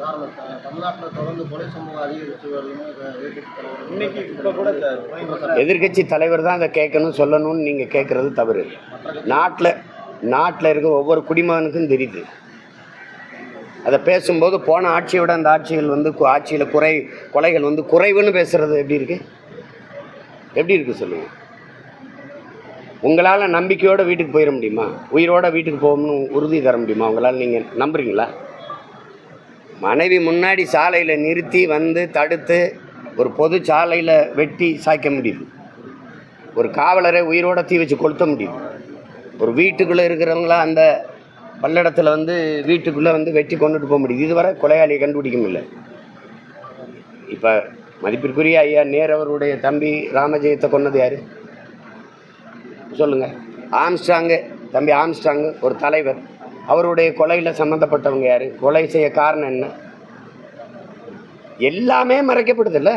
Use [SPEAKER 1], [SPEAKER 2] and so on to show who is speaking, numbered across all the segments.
[SPEAKER 1] எதிர்க்கட்சி தலைவர்
[SPEAKER 2] இன்னைக்கு இப்போ கூட சார்.
[SPEAKER 3] எதிர்க்கட்சி தலைவர் தான் அதை கேட்கணும் சொல்லணும்னு நீங்கள் கேட்குறது தவறு. நாட்டில் நாட்டில் இருக்க ஒவ்வொரு குடிமகனுக்கும் தெரியுது. அதை பேசும்போது போன ஆட்சியை விட அந்த ஆட்சிகள் வந்து கு- ஆட்சியில் குறை கொலைகள் வந்து குறைவுன்னு பேசுறது எப்படி இருக்கு? எப்படி இருக்கு சொல்லுங்க. உங்களால் நம்பிக்கையோட வீட்டுக்கு போயிட முடியுமா? உயிரோட வீட்டுக்கு போகணும்னு உறுதி தர முடியுமா? உங்களால் நீங்கள் நம்புறீங்களா? மனைவி முன்னாடி சாலையில் நிறுத்தி வந்து தடுத்து ஒரு பொது சாலையில் வெட்டி சாய்க்க முடியுது. ஒரு காவலரை உயிரோட தீ வச்சு கொளுத்த முடியுது. ஒரு வீட்டுக்குள்ளே இருக்கிறவங்கள அந்த பல்லடத்தில் வந்து வீட்டுக்குள்ளே வந்து வெட்டி கொண்டுட்டு போக முடியுது. இதுவரை கொலையாளியை கண்டுபிடிக்க முடியல. இப்போ மதிப்பிற்குரிய ஐயா நேர் அவருடைய தம்பி ராமஜெயத்தை கொன்னது யார்? சொல்லுங்கள் ஆம்ஸ்டாங்கு தம்பி ஆம்ஸ்டாங்கு ஒரு தலைவர். அவருடைய கொலையில் சம்மந்தப்பட்டவங்க யார்? கொலை செய்ய காரணம் என்ன? எல்லாமே மறைக்கப்படுதில்ல?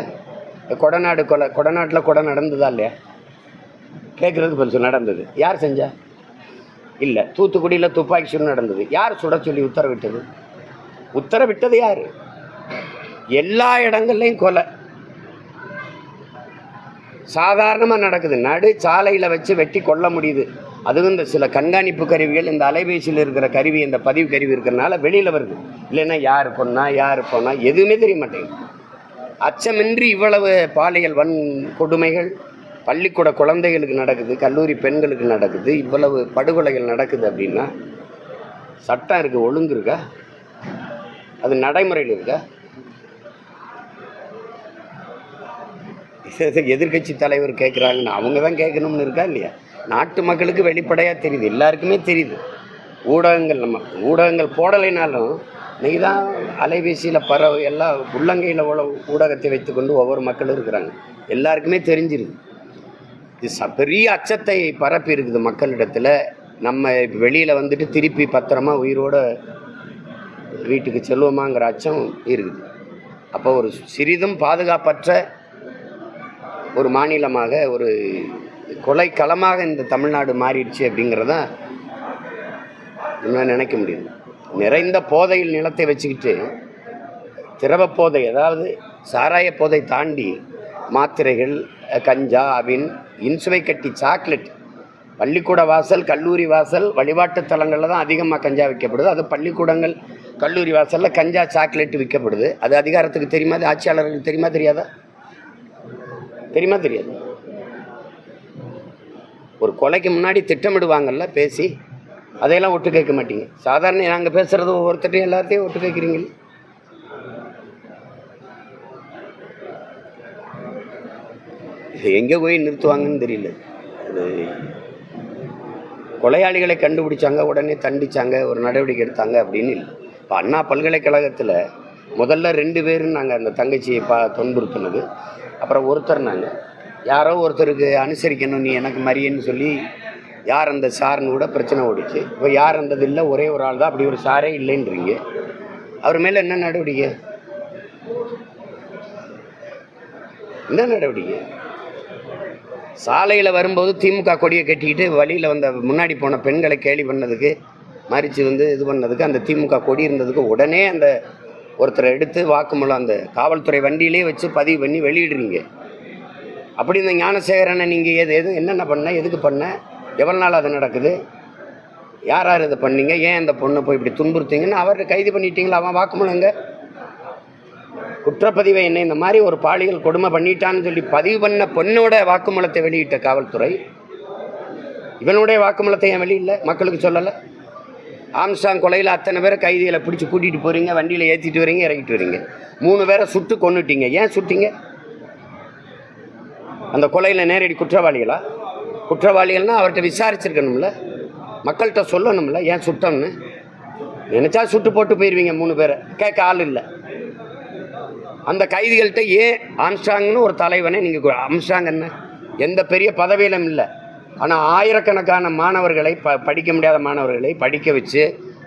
[SPEAKER 3] கொடநாடு கொலை கொடநாட்டில் கொடை நடந்ததா இல்லையா? கேட்குறதுக்கு கொஞ்சம் நடந்தது. யார் செஞ்சா? இல்லை தூத்துக்குடியில் துப்பாக்கி சூடு நடந்தது. யார் சுட சொல்லி உத்தரவிட்டது? உத்தரவிட்டது யார்? எல்லா இடங்கள்லையும் கொலை. சாதாரணமாக நடக்குது. நடு சாலையில் வச்சு வெட்டி கொல்ல முடியுது. அதுவும் இந்த சில கண்காணிப்பு கருவிகள் இந்த அலைபேசியில் இருக்கிற கருவி இந்த பதிவு கருவி இருக்கிறனால வெளியில் வருது. இல்லைன்னா யார் பொண்ணா யார் பொண்ணா எதுவுமே தெரிய மாட்டேங்குது அச்சமின்றி இவ்வளவு பாலியல் வன் கொடுமைகள் பள்ளிக்கூட குழந்தைகளுக்கு நடக்குது கல்லூரி பெண்களுக்கு நடக்குது இவ்வளவு படுகொலைகள் நடக்குது அப்படின்னா சட்டம் இருக்குது ஒழுங்கு இருக்கா? அது நடைமுறையில் இருக்கா? எதிர்கட்சி தலைவர் கேட்குறாங்கன்னு அவங்க தான் கேட்கணும்னு இருக்கா இல்லையா? நாட்டு மக்களுக்கு வெளிப்படையாக தெரியுது. எல்லாருக்குமே தெரியுது. ஊடகங்கள் நம்ம ஊடகங்கள் போடலைனாலும் இன்னைக்கு தான் அலைபேசியில் பரவ எல்லா உள்ளங்கையில் உள்ள ஊடகத்தை வைத்துக்கொண்டு ஒவ்வொரு மக்களும் இருக்கிறாங்க. எல்லாருக்குமே தெரிஞ்சிருது. இது ச பெரிய அச்சத்தை பரப்பி இருக்குது மக்களிடத்தில். நம்ம வெளியில் வந்துட்டு திருப்பி பத்திரமா உயிரோட வீட்டுக்கு செல்வோமாங்கிற அச்சம் இருக்குது. அப்போ ஒரு சிறிதும் பாதுகாப்பற்ற ஒரு மாநிலமாக ஒரு கொலை களமாக இந்த தமிழ்நாடு மாறிடுச்சு அப்படிங்கிறத இன்னும் நினைக்க முடியும். நிறைந்த போதையில் நிலத்தை வச்சுக்கிட்டு திரவ போதை அதாவது சாராய போதை தாண்டி மாத்திரைகள் கஞ்சா அபின் இன்சுவை கட்டி சாக்லேட் பள்ளிக்கூட வாசல் கல்லூரி வாசல் வழிபாட்டு தலங்களில் தான் அதிகமாக கஞ்சா விற்கப்படுது. அது பள்ளிக்கூடங்கள் கல்லூரி வாசலில் கஞ்சா சாக்லேட் விற்கப்படுது. அது அதிகாரத்துக்கு தெரியுமா? அது ஆட்சியாளர்களுக்கு தெரியுமா தெரியாதா? தெரியுமா தெரியாது. ஒரு கொலைக்கு முன்னாடி திட்டமிடுவாங்கல்ல பேசி அதையெல்லாம் ஒட்டு கேட்க மாட்டீங்க. சாதாரண நாங்கள் பேசுகிறது ஒவ்வொருத்தட்டையும் எல்லாத்தையும் ஒட்டு கேட்குறீங்க. எங்கே போய் நிறுத்துவாங்கன்னு தெரியல. அது கொலையாளிகளை கண்டுபிடிச்சாங்க உடனே தண்டிச்சாங்க ஒரு நடவடிக்கை எடுத்தாங்க அப்படின்னு இல்லை. இப்போ அண்ணா பல்கலைக்கழகத்தில் முதல்ல ரெண்டு பேரும் நாங்கள் அந்த தங்கச்சியை பா துன்புறுத்தினது. அப்புறம் ஒருத்தர் நாங்கள் யாரோ ஒருத்தருக்கு அனுசரிக்கணும் நீ எனக்கு மரியன்னு சொல்லி யார் அந்த சார்னு கூட பிரச்சனை ஓடிச்சு. இப்போ யார் அந்தது இல்லை ஒரே ஒரு ஆள் தான் அப்படி ஒரு சாரே இல்லைன்றீங்க. அவர் மேலே என்ன நடவடிக்கை? என்ன நடவடிக்கை? சாலையில் வரும்போது திமுக கொடியை கட்டிக்கிட்டு வழியில் வந்த முன்னாடி போன பெண்களை கேலி பண்ணதுக்கு மறித்து வந்து இது பண்ணதுக்கு அந்த திமுக கொடி இருந்ததுக்கு உடனே அந்த ஒருத்தரை எடுத்து வாக்குமூலம் அந்த காவல்துறை வண்டியிலே வச்சு பதிவு பண்ணி வெளியிடுறீங்க. அப்படி இந்த ஞானசேகரனை நீங்கள் எது எது என்னென்ன பண்ண எதுக்கு பண்ண எவ்வளோ நாள் அது நடக்குது? யார் யார் இதை பண்ணீங்க? ஏன் இந்த பொண்ணை போய் இப்படி துன்புறுத்தீங்கன்னு அவர் கைது பண்ணிட்டீங்களா? அவன் வாக்குமூலங்க குற்றப்பதிவை என்ன இந்த மாதிரி ஒரு பாலியல் கொடுமை பண்ணிட்டான்னு சொல்லி பதிவு பண்ண பொண்ணோட வாக்குமூலத்தை வெளியிட்ட காவல்துறை இவனுடைய வாக்குமூலத்தை ஏன் வெளியில்லை மக்களுக்கு சொல்லலை. ஆம்ஸ்டாங் கொலையில் அத்தனை பேரை கைதிகளை பிடிச்சி கூட்டிகிட்டு போகிறீங்க வண்டியில் ஏற்றிட்டு வரீங்க இறக்கிட்டு வரீங்க. மூணு பேரை சுட்டு கொண்டுட்டீங்க ஏன் சுட்டிங்க? அந்த கொலையில் நேரடி குற்றவாளிகளா? குற்றவாளிகள்னா அவர்கிட்ட விசாரிச்சிருக்கணும்ல. மக்கள்கிட்ட சொல்லணும்ல ஏன் சுட்டோம்னு. நினச்சா சுட்டு போட்டு போயிடுவீங்க மூணு பேரை. கேட்க ஆள் இல்லை. அந்த கைதிகள்கிட்ட ஏன் ஆம்ஸ்டாங்னு ஒரு தலைவனை நீங்கள் ஆம்ஸ்டாங் என்ன? எந்த பெரிய பதவியிலும் இல்லை. ஆனால் ஆயிரக்கணக்கான மாணவர்களை ப படிக்க முடியாத மாணவர்களை படிக்க வச்சு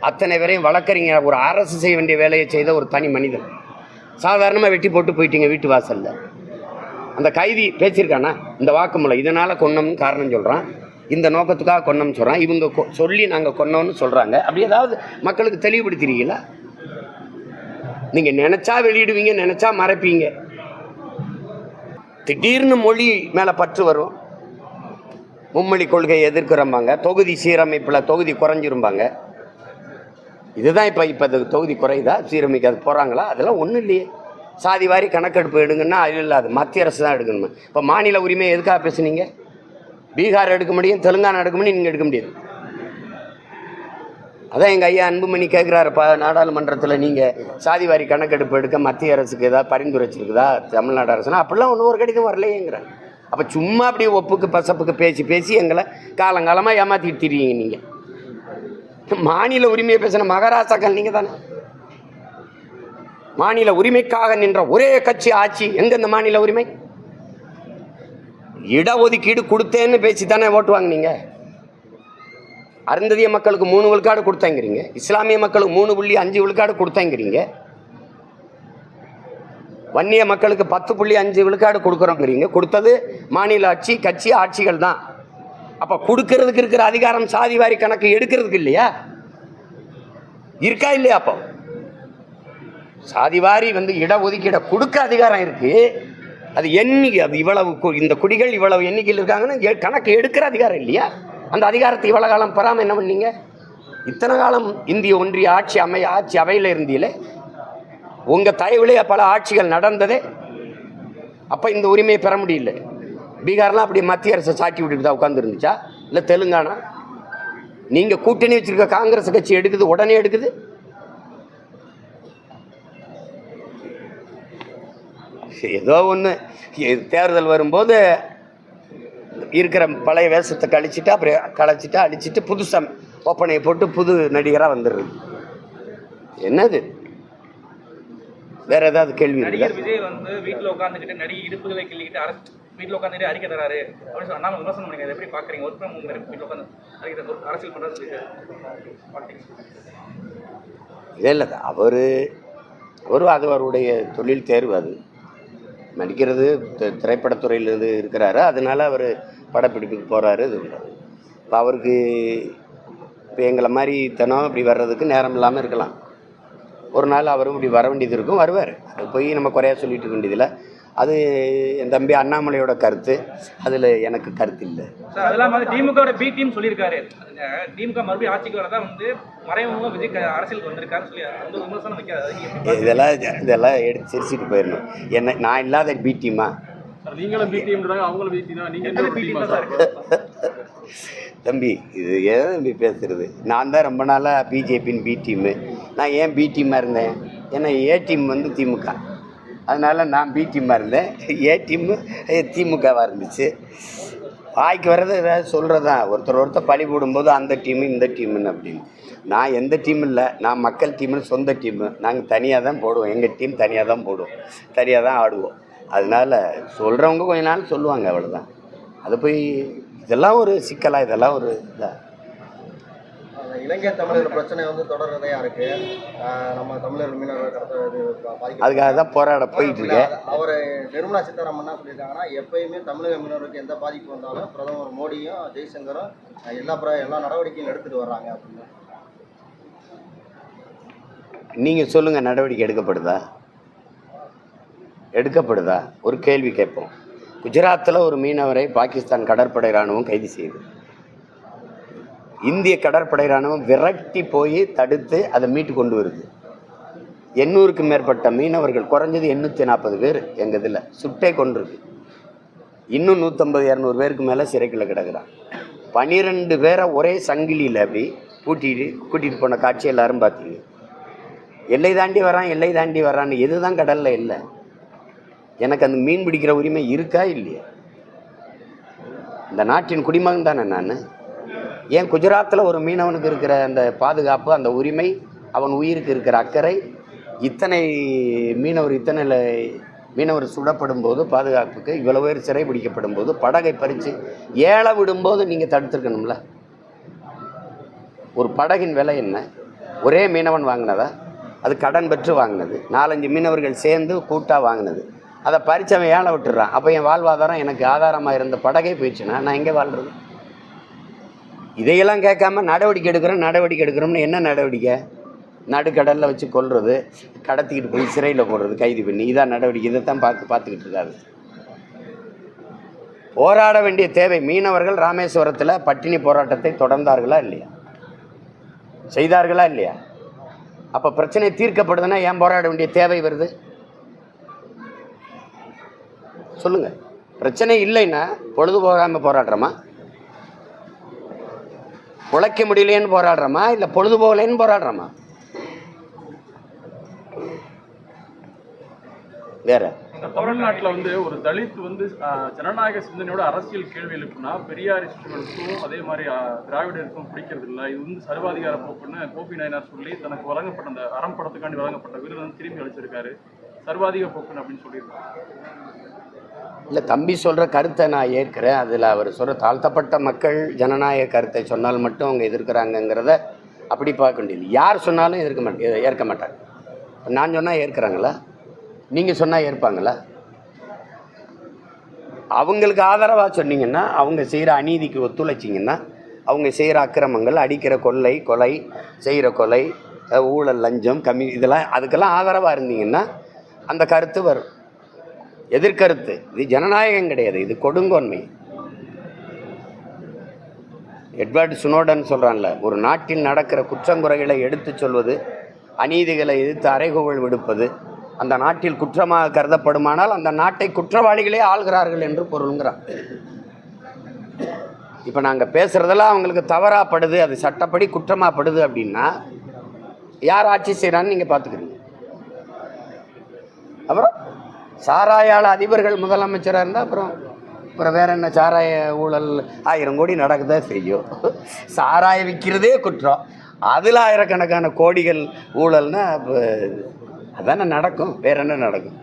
[SPEAKER 3] அத்தனை பேரையும் வளர்க்குறீங்க. ஒரு அரசு செய்ய வேண்டிய வேலையை செய்த ஒரு தனி மனிதன். சாதாரணமாக வெட்டி போட்டு போயிட்டீங்க வீட்டு வாசலில். அந்த கைதி பேசியிருக்கானா இந்த வாக்குமூலம் இதனால் கொன்னோம்னு காரணம் சொல்கிறான் இந்த நோக்கத்துக்காக கொன்னோம்னு சொல்கிறான் இவங்க கொ- சொல்லி நாங்கள் கொன்னோம்னு சொல்கிறாங்க அப்படி ஏதாவது மக்களுக்கு தெளிவுபடுத்துறீங்களா நீங்கள் நினச்சா வெளியிடுவீங்க நினச்சா மறைப்பீங்க. திடீர்னு மொழி மேலே பற்று வரும். மும்மொழி கொள்கையை எதிர்க்கிறம்பாங்க. தொகுதி சீரமைப்பில் தொகுதி குறைஞ்சிரும்பாங்க. இதுதான் இப்போ இப்போ அது தொகுதி குறையுதா? சீரமைக்க அது போகிறாங்களா அதெல்லாம் ஒன்றும் இல்லையே. சாதி வாரி கணக்கெடுப்பு எடுங்கன்னா அது இல்லாது. மத்திய அரசு தான் எடுக்கணுமா. இப்போ மாநில உரிமை எதுக்காக பேசுனீங்க? பீகார் எடுக்க முடியும் தெலுங்கானா எடுக்க முடியும் நீங்கள் எடுக்க முடியாது. அதான் எங்கள் ஐயா அன்புமணி கேட்குறாருப்பா நாடாளுமன்றத்தில் நீங்கள் சாதி வாரி கணக்கெடுப்பு எடுக்க மத்திய அரசுக்கு ஏதாவது பரிந்துரைச்சிருக்குதா? தமிழ்நாடு அரசுனா அப்படிலாம் ஒன்றும் ஒரு கடிதம் வரலையேங்கிறேன் அப்போ சும்மா அப்படியே ஒப்புக்கு பசப்புக்கு பேசி பேசி எங்களை காலங்காலமாக ஏமாற்றிட்டு திரியுங்க நீங்கள் மாநில உரிமையை பேசின மகாராஷ்டிராக்கள் நீங்கள் தானே மாநில உரிமைக்காக நின்ற ஒரே கட்சி ஆட்சி. எங்க இந்த மாநில உரிமை? இடஒதுக்கீடு கொடுத்தேன்னு பேசி தானே ஓட்டு வாங்கினீங்க. அருந்ததிய மக்களுக்கு மூணு விழுக்காடு கொடுத்தேங்கிறீங்க. இஸ்லாமிய மக்களுக்கு மூணு புள்ளி அஞ்சு விழுக்காடு கொடுத்தேங்கிறீங்க. வன்னிய மக்களுக்கு பத்து புள்ளி அஞ்சு விழுக்காடு கொடுக்குறோங்கிறீங்க. கொடுத்தது மாநில ஆட்சி கட்சி ஆட்சிகள் தான். அப்போ கொடுக்கறதுக்கு இருக்கிற அதிகாரம் சாதி வாரி கணக்கு எடுக்கிறதுக்கு இல்லையா? இருக்கா இல்லையா அப்போ? சாதி வாரி வந்து இடஒதுக்கீடை கொடுக்க அதிகாரம் இருக்கு. அது எண்ணிக்கை அது இவ்வளவு இந்த குடிகள் இவ்வளவு எண்ணிக்கையில் இருக்காங்கன்னு எ- கணக்கு எடுக்கிற அதிகாரம் இல்லையா? அந்த அதிகாரத்தை இவ்வளோ காலம் பெறாமல் என்ன பண்ணீங்க? இத்தனை காலம் இந்திய ஒன்றிய ஆட்சி அமை ஆட்சி அவையில் இருந்தீங்களே உங்கள் தயவுலேயே பல ஆட்சிகள் நடந்ததே. அப்போ இந்த உரிமையை பெற முடியல. பீகார்லாம் அப்படி மத்திய அரசை சாட்டி விட்டுட்டு தான் உட்காந்துருந்துச்சா இல்லை தெலுங்கானா? நீங்கள் கூட்டணி வச்சுருக்க காங்கிரஸ் கட்சி எடுக்குது உடனே எடுக்குது? ஏதோ ஒன்று தேர்தல் வரும்போது இருக்கிற பழைய வேஷத்தை கழிச்சிட்டு அப்புறம் கழிச்சிட்டு அடிச்சிட்டு புதுசாக ஒப்பனையை போட்டு புது நடிகராக வந்துடுறது. என்னது? வேற ஏதாவது கேள்வி
[SPEAKER 2] நடிகர் விஜய் வந்து வீட்டுல உட்காந்துக்கிட்டு நடிகை இடுப்புகளை கிள்ளிக்கிட்டு அரசு வீட்டுல உட்காந்துட்டு அறிக்கை தராரு. அப்படின்னு அண்ணாமலை விமர்சனம் பண்ணீங்க அதை எப்படி பாக்குறீங்க ஒர்க் ஃப்ரம் ஹோம் வீட்டுல உட்காந்து அறிக்கை அரசியல் பாத்தீங்க
[SPEAKER 3] இல்லை இல்லை. அவர் அவரும் அது அவருடைய தொழில் தேர்வு அது. நடிக்கிறது திரைப்படத்துறையிலிருந்து இருக்கிறாரு. அதனால அவர் படப்பிடிப்புக்கு போகிறாரு இது இப்போ அவருக்கு இப்போ எங்களை மாதிரி தினம் இப்படி வர்றதுக்கு நேரம் இல்லாமல் இருக்கலாம். ஒரு நாள் அவரும் இப்படி வர வேண்டியது இருக்கும். வருவார். அது போய் நம்ம குறையா சொல்லிட்டு இருக்க வேண்டியதில்லை. அது என் தம்பி அண்ணாமலையோட கருத்து. அதில் எனக்கு கருத்து இல்லை.
[SPEAKER 2] சார் அதெல்லாம் வந்து திமுகவோட பி டீம் சொல்லியிருக்காரு. திமுக மறுபடியும் ஆட்சிக்கு வரதான் வந்து மறைமுகமா விஜய் அரசியலுக்கு வந்திருக்காருன்னு சொல்லி அந்த விமர்சனம் வைக்காது?
[SPEAKER 3] இதெல்லாம் இதெல்லாம் எடுத்து சிரிச்சிட்டு போயிடணும். என்ன நான் இல்லாத பி டீமா
[SPEAKER 4] நீங்களும் அவங்களும் நீங்க
[SPEAKER 2] எத்தனை
[SPEAKER 4] என்ன
[SPEAKER 2] பி
[SPEAKER 4] டீமா
[SPEAKER 2] டீம்
[SPEAKER 4] சார்
[SPEAKER 2] சார்?
[SPEAKER 3] தம்பி இது ஏன் தம்பி பேசுறது? நான் தான் ரொம்ப நாளாக பிஜேபின்னு பி டீமு நான் ஏன் பி டீமாக இருந்தேன்? ஏன்னா ஏ டீம் வந்து திமுக. அதனால் நான் பி டீமாக இருந்தேன். ஏ டீமு திமுகவாக இருந்துச்சு. வாய்க்கு வர்றது ஏதாவது சொல்கிறது தான் ஒருத்தர் ஒருத்தர் பழி போடும்போது அந்த டீமு இந்த டீமுன்னு அப்படின்னு. நான் எந்த டீம் இல்லை. நான் மக்கள் டீம்னு சொந்த டீமு நாங்கள் தனியாக தான் போடுவோம். எங்கள் டீம் தனியாக தான் போடுவோம். தனியாக தான் ஆடுவோம். அதனால் சொல்கிறவங்க கொஞ்ச நாள் சொல்லுவாங்க அவ்வளோதான் அது போய் இதெல்லாம் ஒரு சிக்கலாக இதெல்லாம் ஒரு
[SPEAKER 1] இதாக இலங்கை தமிழர் பிரச்சனை வந்து தொடர்றதே இருக்கு. நம்ம தமிழர் மீனவர் கடத்த இது பாதிக்க
[SPEAKER 3] அதுக்காக தான் போராட போயிட்டு இருக்கேன்.
[SPEAKER 1] அவர் நிர்மலா சீதாராமன் சொல்லியிருக்காங்கன்னா எப்பயுமே தமிழக மீனவருக்கு எந்த பாதிப்பு வந்தாலும் பிரதமர் மோடியும் ஜெய்சங்கரும் எல்லா எல்லா நடவடிக்கையும் எடுத்துட்டு வர்றாங்க அப்படின்னு.
[SPEAKER 3] நீங்கள் சொல்லுங்கள் நடவடிக்கை எடுக்கப்படுதா? எடுக்கப்படுதா? ஒரு கேள்வி கேட்போம். குஜராத்தில் ஒரு மீனவரை பாகிஸ்தான் கடற்படை இராணுவம் கைது செய்யுது இந்திய கடற்படை இராணுவம் விரட்டி போய் தடுத்து அதை மீட்டு கொண்டு வருது. எண்ணூறுக்கு மேற்பட்ட மீனவர்கள் குறைஞ்சது எண்ணூற்றி நாற்பது பேர் எங்கள் இதில் சுட்டே கொண்டிருக்கு இன்னும் நூற்றம்பது இரநூறு பேருக்கு மேலே சிறைக்குள்ள கிடக்கிறான். பனிரெண்டு பேரை ஒரே சங்கிலியில் அப்படி கூட்டிகிட்டு கூட்டிகிட்டு போன காட்சி எல்லாரும் பார்த்தீங்க. எல்லை தாண்டி வரான் எல்லை தாண்டி வரான்னு எதுதான் கடலில் இல்லை. எனக்கு அந்த மீன் பிடிக்கிற உரிமை இருக்கா இல்லையா? இந்த நாட்டின் குடிமகன் தானே நான்? ஏன் குஜராத்தில் ஒரு மீனவனுக்கு இருக்கிற அந்த பாதுகாப்பு அந்த உரிமை அவன் உயிருக்கு இருக்கிற அக்கறை இத்தனை மீனவர் இத்தனை மீனவர் சுடப்படும் போது பாதுகாப்புக்கு இவ்வளவு பேர் சிறை பிடிக்கப்படும் போது படகை பறித்து ஏழை விடும்போது நீங்கள் தடுத்துருக்கணும்ல? ஒரு படகின் விலை என்ன? ஒரே மீனவன் வாங்கினதா? அது கடன் பெற்று வாங்கினது. நாலஞ்சு மீனவர்கள் சேர்ந்து கூட்டாக வாங்கினது. அதை பறிச்சவன் ஏழை விட்டுறான். அப்போ என் வாழ்வாதாரம் எனக்கு ஆதாரமாக இருந்த படகே போயிடுச்சுன்னா நான் எங்கே வாழ்கிறது இதையெல்லாம் கேட்காம நடவடிக்கை எடுக்கிறோம் நடவடிக்கை எடுக்கிறோம்னு என்ன நடவடிக்கை? நடுக்கடலில் வச்சு கொல்றது கடத்திக்கிட்டு போய் சிறையில் போடுறது கைது பண்ணி. இதான் நடவடிக்கை இதை தான் பார்த்து பார்த்துக்கிட்டு இருக்காரு. போராட வேண்டிய தேவை மீனவர்கள் ராமேஸ்வரத்தில் பட்டினி போராட்டத்தை தொடர்ந்தார்களா இல்லையா? செய்தார்களா இல்லையா? அப்போ பிரச்சனை தீர்க்கப்படுதுன்னா ஏன் போராட வேண்டிய தேவை வருது? சொல்லுங்கள் பிரச்சனை இல்லைன்னா பொழுது போகாமல் போராடுறோமா? உழைக்க முடியலையேன்னு போராடுறோமா? இல்லை பொழுது போகலன்னு போராடுறோமா? வேற.
[SPEAKER 4] தமிழ்நாட்டில் வந்து ஒரு தலித் வந்து ஜனநாயக சிந்தனையோட அரசியல் கேள்வி எழுப்புனா பெரியாரிஸ்டுகளுக்கும் அதே மாதிரி திராவிடருக்கும் பிடிக்கிறது இல்லை இது வந்து சர்வாதிகார போக்குன்னு கோபி நாயனார் சொல்லி தனக்கு வழங்கப்பட்ட அந்த அறம் படத்துக்காண்டி வழங்கப்பட்ட விருது வந்து திரும்பி அளிச்சிருக்காரு சர்வாதிக போக்குன்னு அப்படின்னு சொல்லியிருக்காரு.
[SPEAKER 3] இல்லை தம்பி சொல்கிற கருத்தை நான் ஏற்கிறேன். அதில் அவர் சொல்கிற தாழ்த்தப்பட்ட மக்கள் ஜனநாயக கருத்தை சொன்னால் மட்டும் அவங்க எதிர்க்கிறாங்கங்கிறத அப்படி பார்க்க வேண்டியது யார் சொன்னாலும் எதிர்க்க மாட்டேன் ஏற்க மாட்டாங்க. நான் சொன்னால் ஏற்கிறாங்களா? நீங்கள் சொன்னால் ஏற்பாங்களா? அவங்களுக்கு ஆதரவாக சொன்னீங்கன்னா அவங்க செய்கிற அநீதிக்கு ஒத்துழைச்சிங்கன்னா அவங்க செய்கிற அக்கிரமங்கள் அடிக்கிற கொள்ளை கொலை செய்கிற கொலை ஊழல் லஞ்சம் கம்மி இதெல்லாம் அதுக்கெல்லாம் ஆதரவாக இருந்தீங்கன்னா அந்த கருத்து வரும். எதிர்கருத்து. இது ஜனநாயகம் கிடையாது இது கொடுங்கோன்மை. எட்வர்ட் சுனோடன் சொல்கிறான்ல ஒரு நாட்டில் நடக்கிற குற்றங்குறைகளை எடுத்துச் சொல்வது அநீதிகளை எதிர்த்து அறைகுகள் விடுப்பது அந்த நாட்டில் குற்றமாக கருதப்படுமானால் அந்த நாட்டை குற்றவாளிகளே ஆள்கிறார்கள் என்று பொருளுங்கிறான். இப்போ நாங்கள் பேசுகிறதெல்லாம் அவங்களுக்கு தவறாகப்படுது அது சட்டப்படி குற்றமாகப்படுது அப்படின்னா யார் ஆட்சி செய்கிறான்னு நீங்கள் பார்த்துக்கிறீங்க அப்புறம் சாராயால அதிபர்கள் முதலமைச்சராக இருந்தால் அப்புறம் அப்புறம் வேற என்ன சாராய ஊழல் ஆயிரம் கோடி நடக்குதா செய்யும் சாராயம் விற்கிறதே குற்றம். அதில் ஆயிரக்கணக்கான கோடிகள் ஊழல்னா இப்போ அதானே நடக்கும். வேற என்ன நடக்கும்?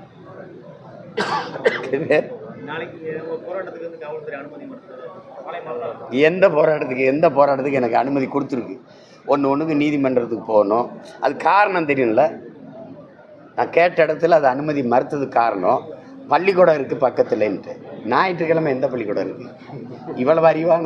[SPEAKER 3] எந்த போராட்டத்துக்கு எந்த போராட்டத்துக்கு எனக்கு அனுமதி கொடுத்துருக்கு? ஒன்று ஒன்றுக்கு நீதிமன்றத்துக்கு போகணும். அது காரணம் தெரியும்ல. நான் கேட்ட இடத்துல அது அனுமதி மறுத்தது காரணம் பள்ளிக்கூடம் இருக்குது பக்கத்துலன்ட்டு. ஞாயிற்றுக்கிழமை எந்த பள்ளிக்கூடம் இருக்குது இவ்வளவு அறிவான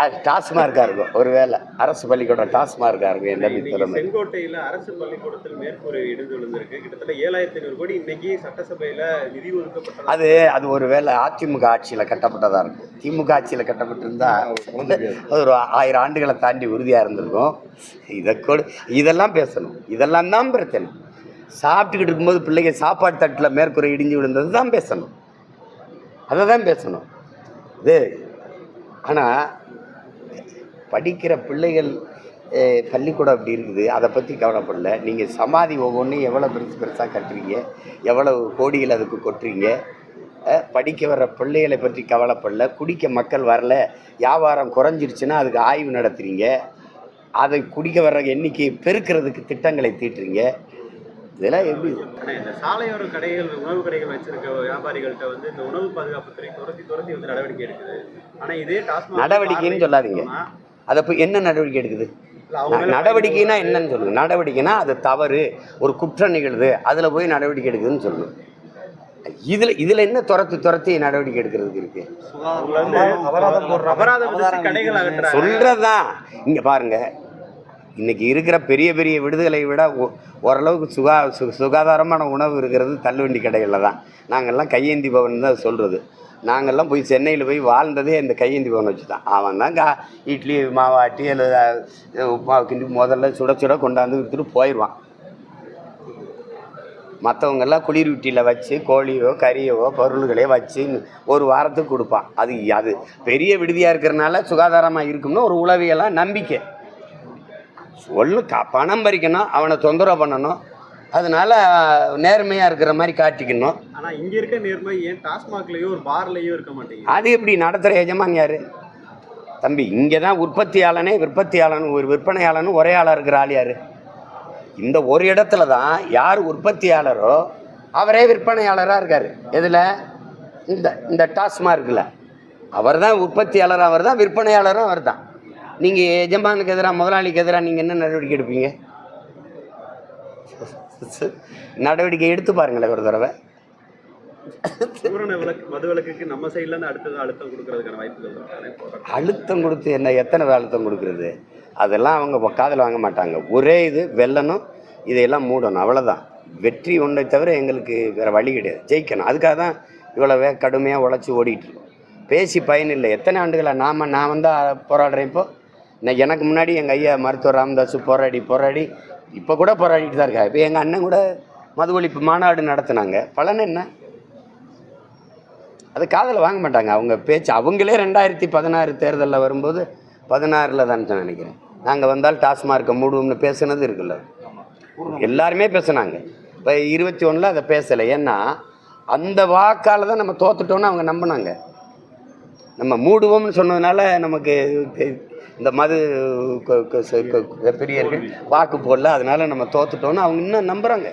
[SPEAKER 3] அது டாஸ்மார்க்காக இருக்கும் ஒருவேளை அரசு பள்ளிக்கூடம் டாஸ்மார்க்காக இருக்கும் எந்த
[SPEAKER 5] இன்னைக்கு
[SPEAKER 3] திறமை
[SPEAKER 5] செங்கோட்டையில அரசு பள்ளிக்கூடத்தில் மேற்கூரை இடிந்து விழுந்திருக்கு கிட்டத்தட்ட ஏழாயிரத்தி ஐநூறு கோடி இன்னைக்கு சட்டசபையில நிதி ஒதுக்கப்பட்டது
[SPEAKER 3] அது அது ஒரு வேளை அதிமுக ஆட்சியில் கட்டப்பட்டதாக இருக்கும். திமுக ஆட்சியில் கட்டப்பட்டிருந்தா அது ஒரு ஆயிரம் ஆண்டுகளை தாண்டி உறுதியாக இருந்திருக்கும். இதை கொடு இதெல்லாம் பேசணும். இதெல்லாம் தான் பிரச்சனை. சாப்பிட்டுக்கிட்டு இருக்கும்போது பிள்ளைங்க சாப்பாடு தட்டில் மேற்கூரை இடிஞ்சு விழுந்தது தான் பேசணும். அதை தான் பேசணும். இது. ஆனால் படிக்கிற பிள்ளைகள் பள்ளிக்கூடம் அப்படி இருக்குது. அதை பற்றி கவலைப்படல. நீங்கள் சமாதி ஒவ்வொன்றும் எவ்வளோ பெருசு பெருசாக கட்டுறீங்க? எவ்வளவு கோடிகள் அதுக்கு கொட்டுறீங்க? படிக்க வர்ற பிள்ளைகளை பற்றி கவலைப்படல. குடிக்க மக்கள் வரல. வியாபாரம் குறைஞ்சிருச்சுன்னா அதுக்கு ஆய்வு நடத்துகிறீங்க அதை குடிக்க வர்ற எண்ணிக்கையை பெருக்கிறதுக்கு திட்டங்களை தீட்டுறீங்க. இதெல்லாம் எப்படி?
[SPEAKER 5] இந்த சாலையோர கடைகள் உணவு கடைகள் வச்சிருக்க வியாபாரிகள்ட்ட வந்து இந்த உணவு பாதுகாப்புத்துறை துரத்தி துரத்தி வந்து நடவடிக்கை எடுக்குது. ஆனா இதே டாஸ்மாக்
[SPEAKER 3] நடவடிக்கைன்னு சொல்லாதீங்க. அதை போய் என்ன நடவடிக்கை எடுக்குது?
[SPEAKER 5] இல்ல, அவங்க மேல
[SPEAKER 3] நடவடிக்கைனா என்னன்னு சொல்லுங்க. நடவடிக்கைனா அது தவறு ஒரு குற்றம் நிகழுது அதில் போய் நடவடிக்கை எடுக்குதுன்னு சொல்லணும் இதில் இதில் என்ன துரத்தி துரத்தி நடவடிக்கை எடுக்கிறதுக்கு இருக்கு? சொல்கிறதான் இங்கே பாருங்க. இன்னைக்கு இருக்கிற பெரிய பெரிய விடுதலை விட ஓரளவுக்கு சுகா சு சுகாதாரமான உணவு இருக்கிறது தள்ளுவண்டி கடைகளில் தான். நாங்கள்லாம் கையேந்தி பவன் தான் சொல்கிறது நாங்கள்லாம் போய் சென்னையில் போய் வாழ்ந்ததே இந்த கையேந்தி பவன் வச்சு தான். அவன் தான் கா இட்லி மாவாட்டி அல்லது உப்புமா கிண்டி முதல்ல சுட சுட கொண்டாந்து விற்றுட்டு போயிடுவான் மற்றவங்கெல்லாம் குளிர் வீட்டியில் வச்சு கோழியோ கறியோ பொருள்களையோ வச்சு ஒரு வாரத்துக்கு கொடுப்பான். அது அது பெரிய விடுதியாக இருக்கிறனால சுகாதாரமாக இருக்கும்னு ஒரு உளவியெல்லாம் நம்பிக்கை. ஒன்று க பணம் பறிக்கணும் அவனை தொந்தரவு பண்ணணும். அதனால நேர்மையாக இருக்கிற மாதிரி காட்டிக்கணும்.
[SPEAKER 5] ஆனா இங்க இருக்க நேர்மை ஏன் டாஸ்மாக்லயோ ஒரு பார்லயோ இருக்க மாட்டேங்குது?
[SPEAKER 3] அது எப்படி நடத்துகிற எஜமான் யார் தம்பி இங்கே தான் உற்பத்தியாளனே விற்பத்தியாளன் ஒரு விற்பனையாளனும் ஒரே ஆளாக இருக்கிற ஆள் யார் இந்த ஒரு இடத்துல தான் யார் உற்பத்தியாளரோ அவரே விற்பனையாளராக இருக்கார். எதில்? இந்த இந்த டாஸ்மார்க்கில் அவர் தான் உற்பத்தியாளர் அவர் தான் விற்பனையாளரும் அவர் தான் நீங்கள் எஜமானுக்கு எதிராக முதலாளிக்கு எதிராக நீங்கள் என்ன நடவடிக்கை எடுப்பீங்க? நடவடிக்கை எடுத்து பாருங்களேன் ஒரு தடவை.
[SPEAKER 5] அழுத்தம்
[SPEAKER 3] கொடுத்து என்ன எத்தனை அழுத்தம் கொடுக்குறது? அதெல்லாம் அவங்க காதில் வாங்க மாட்டாங்க. ஒரே இது வெல்லணும் இதையெல்லாம் மூடணும். அவ்வளோதான் வெற்றி ஒன்றை தவிர எங்களுக்கு வேறு வழி கிடையாது. ஜெயிக்கணும். அதுக்காக தான் இவ்வளோ கடுமையாக உழைச்சி ஓடிட்டு இருக்கோம். பேசி பயன் இல்லை. எத்தனை ஆண்டுகளாக நாம நான் வந்து போராடுறேன் இப்போ? நான் எனக்கு முன்னாடி எங்கள் ஐயா மருத்துவர் ராமதாஸ் போராடி போராடி இப்போ கூட போராடிட்டு தான் இருக்கா இப்போ எங்கள் அண்ணன் கூட மது ஒழிப்பு மாநாடு நடத்துனாங்க. பலன் என்ன? அது காதில் வாங்க மாட்டாங்க. அவங்க பேச்சு அவங்களே ரெண்டாயிரத்தி பதினாறு தேர்தலில் வரும்போது பதினாறில் தான் நினைக்கிறேன். நாங்கள் வந்தால் டாஸ்மார்க்கை மூடுவோம்னு பேசுனது இருக்குல்ல. எல்லாருமே பேசுனாங்க. இப்போ இருபத்தி ஒன்றில் அதை பேசலை. ஏன்னா அந்த வாக்கால் தான் நம்ம தோத்துட்டோம்னு அவங்க நம்பினாங்க. நம்ம மூடுவோம்னு சொன்னதுனால நமக்கு இந்த மது பெரியர்கள் வாக்கு போடல அதனால நம்ம தோத்துட்டோம்னு அவங்க இன்னும் நம்புகிறாங்க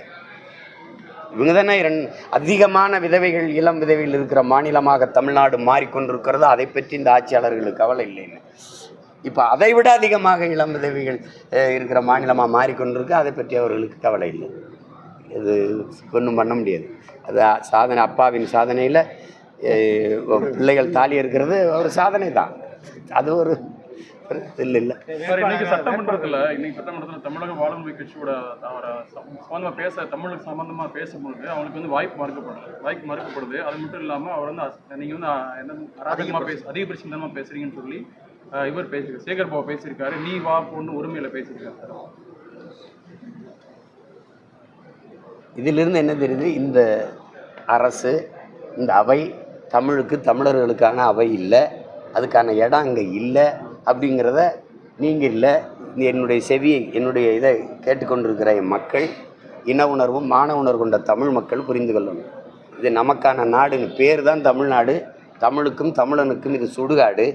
[SPEAKER 3] இவங்க தானே இரண்டு அதிகமான விதவைகள் இளம் விதவையில் இருக்கிற மாநிலமாக தமிழ்நாடு மாறிக்கொண்டிருக்கிறதோ அதை பற்றி இந்த ஆட்சியாளர்களுக்கு கவலை இல்லைன்னு. இப்போ அதை விட அதிகமாக இளம் விதவைகள் இருக்கிற மாநிலமாக மாறிக்கொண்டிருக்கு அதை பற்றி அவர்களுக்கு கவலை இல்லை. இது ஒன்றும் பண்ண முடியாது. அது சாதனை அப்பாவின் சாதனையில் பிள்ளைகள் தாலி இருக்கிறது ஒரு சாதனை தான் அது ஒரு இல்லை இல்லை
[SPEAKER 4] இன்னைக்கு சட்டமன்றத்துல இன்னைக்கு சட்டமன்றத்துல தமிழக வாழ்வுரிமை கட்சியோட அவரை சம்பந்தமா பேச தமிழுக்கு சம்பந்தமா பேசும்பொழுது அவங்களுக்கு வந்து வாய்ப்பு மறுக்கப்படுது. வாய்ப்பு மறுக்கப்படுது. அது மட்டும் இல்லாம அவர் வந்து அஸ்- நீங்க வந்து என்ன அராஜகமா பேச அதிகபட்ச சிந்தனமா பேசுறீங்கன்னு சொல்லி இவர் பேசியிருக்காரு. சேகர் பாபு பேசியிருக்காரு. நீ வா பொண்ணு உரிமையில பேசியிருக்காரு சார்.
[SPEAKER 3] இதிலிருந்து என்ன தெரியுது? இந்த அரசு இந்த அவை தமிழுக்கு தமிழர்களுக்கான அவை இல்லை அதுக்கான இடம் அங்கே இல்லை அப்படிங்கிறத நீங்கள் இல்லை. என்னுடைய செவியை என்னுடைய இதை கேட்டுக்கொண்டிருக்கிற மக்கள் இன உணர்வும் மான உணர்வு கொண்ட தமிழ் மக்கள் புரிந்து கொள்ளணும். இது நமக்கான நாடுன்னு பேர் தான் தமிழ்நாடு. தமிழுக்கும் தமிழனுக்கும் இது சுடுகாடு.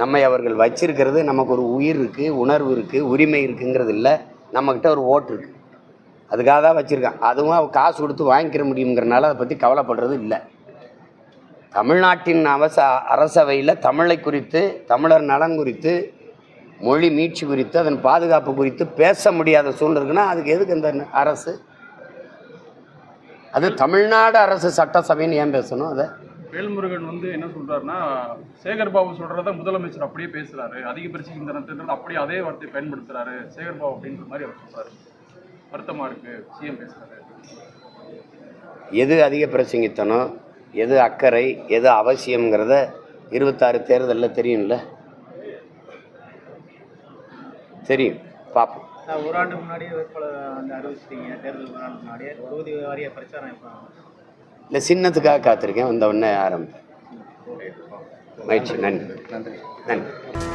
[SPEAKER 3] நம்மை அவர்கள் வச்சிருக்கிறது நமக்கு ஒரு உயிர் இருக்குது உணர்வு இருக்குது உரிமை இருக்குங்கிறது இல்லை. நம்மக்கிட்ட ஒரு ஓட்டு இருக்குது அதுக்காக தான் வச்சுருக்கான் அதுவும் அவன் காசு கொடுத்து வாங்கிக்கிற முடியுங்கிறனால அதை பற்றி கவலைப்படுறது இல்லை. தமிழ்நாட்டின் அவச அரசவையில் தமிழை குறித்து தமிழர் நலன் குறித்து மொழி மீட்சி குறித்து அதன் பாதுகாப்பு குறித்து பேச முடியாத சூழ்நிலை இருக்குன்னா அதுக்கு எதுக்கு இந்த அரசு? அது தமிழ்நாடு அரசு சட்டசபைன்னு ஏன் பேசணும் அதை?
[SPEAKER 4] வேல்முருகன் வந்து என்ன சொல்றாருன்னா சேகர் பாபு சொல்றத முதலமைச்சர் அப்படியே பேசுறாரு. அதிகபட்ச சிந்தனத்தின்றது அப்படியே அதே வார்த்தையை பயன்படுத்துறாரு. சேகர் பாபு அப்படின்ற மாதிரி அவர் சொல்றாரு. வருத்தமா இருக்கு. சிஎம் பேசுறாரு.
[SPEAKER 3] எது அதிக பிரசங்கித்தனம் எது அக்கறை எது அவசியங்கிறத இருபத்தாறு தேர்தலில் தெரியும்ல? தெரியும். பார்ப்போம்
[SPEAKER 6] சார் ஒரு ஆண்டு முன்னாடி வேட்பாளர் வந்து அறிவிச்சிட்டீங்க தேர்தல் ஒரு ஆண்டு முன்னாடியே. தொகுதி வாரிய பிரச்சாரம் இப்போ
[SPEAKER 3] இல்லை சின்னத்துக்காக காத்திருக்கேன். வந்த உடனே மகிழ்ச்சி. நன்றி.
[SPEAKER 1] நன்றி.
[SPEAKER 3] நன்றி.